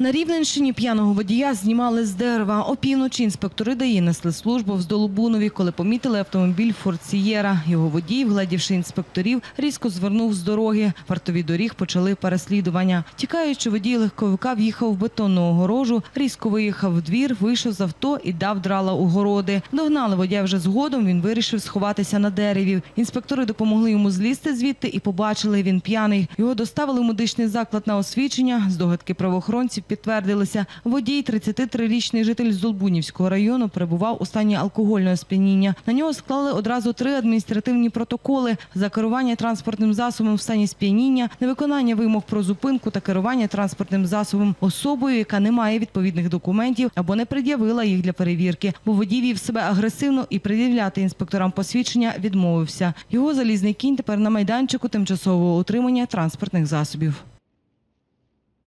На Рівненщині п'яного водія знімали з дерева. Опівночі інспектори ДАІ несли службу в Здолобунові, коли помітили автомобіль «Форд Сієра». Його водій, вгледівши інспекторів, різко звернув з дороги. Вартові доріг почали переслідування. Тікаючи, водій легковика в'їхав в бетонну огорожу, різко виїхав в двір, вийшов з авто і дав драла у городи. Догнали водія вже згодом, він вирішив сховатися на дереві. Інспектори допомогли йому злізти звідти і побачили, він п'яний. Його доставили в медичний заклад на освідчення. Здогадки правоохоронців підтвердилися. Водій, 33-річний житель Золбунівського району, перебував у стані алкогольного сп'яніння. На нього склали одразу три адміністративні протоколи за керування транспортним засобом в стані сп'яніння, невиконання вимог про зупинку та керування транспортним засобом особою, яка не має відповідних документів або не пред'явила їх для перевірки, бо водій вів себе агресивно і пред'являти інспекторам посвідчення відмовився. Його залізний кінь тепер на майданчику тимчасового утримання транспортних засобів.